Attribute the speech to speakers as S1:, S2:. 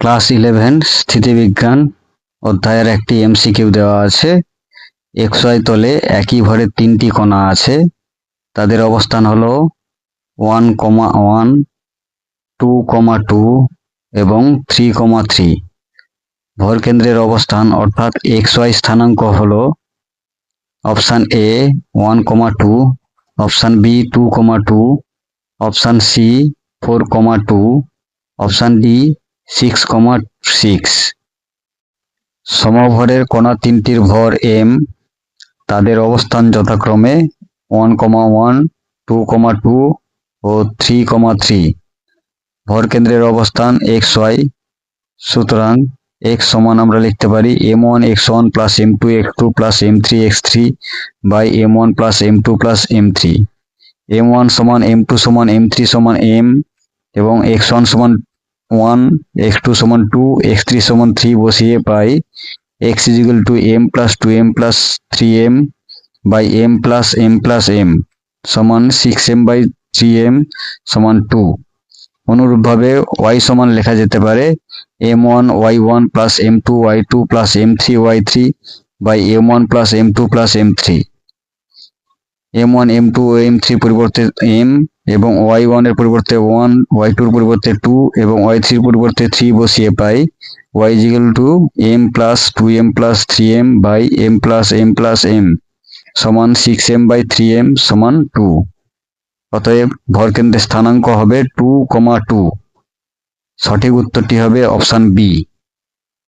S1: Class eleven, স্থিতিবিজ্ঞান অধ্যায়ের একটি MCQ দেওয়া আছে। এক্স ওয়াই তলে একই ভরের তিনটি কণা আছে। তাদের অবস্থান হলো one comma one, two comma two এবং থ্রি কমা থ্রি। ভরকেন্দ্রের অবস্থান অর্থাৎ এক্স ওয়াই স্থানাঙ্ক হলো option A one comma two, option B two comma two, option C four comma two, option D six comma six. সমভরের কণা তিনটির ভর M. তাদের অবস্থান যথাক্রমে one comma one, two comma two ও থ্রি কমা থ্রি। ভরকেন্দ্রের অবস্থান এক্স ওয়াই। সুতরাং X সমান আমরা লিখতে পারি M one X one plus M two X two plus M three X three by M one plus M two plus M three. M one সমান M two সমান M three সমান M এবং X one সমান one X two সমান two X three সমান three বসিয়ে পাই X equal two M plus two M plus three M by M plus M plus M সমান six M by three M সমান two অনুরূপভাবে Y সমান লেখা যেতে পারে M one Y one plus M two Y two plus M three Y three by M one plus M two plus M three M one M two M three পরিবর্তে M এবং Y ওয়ানের পরিবর্তে one Y টুর পরিবর্তে two এবং Y থ্রির পরিবর্তে three বসিয়ে পাই। Y is equal to M plus two M plus three M by M plus M plus M সমান six M by three M সমান টু অতএব ভরকেন্দ্রের স্থানাঙ্ক হবে টু কমা টু সঠিক উত্তরটি হবে অপশান বি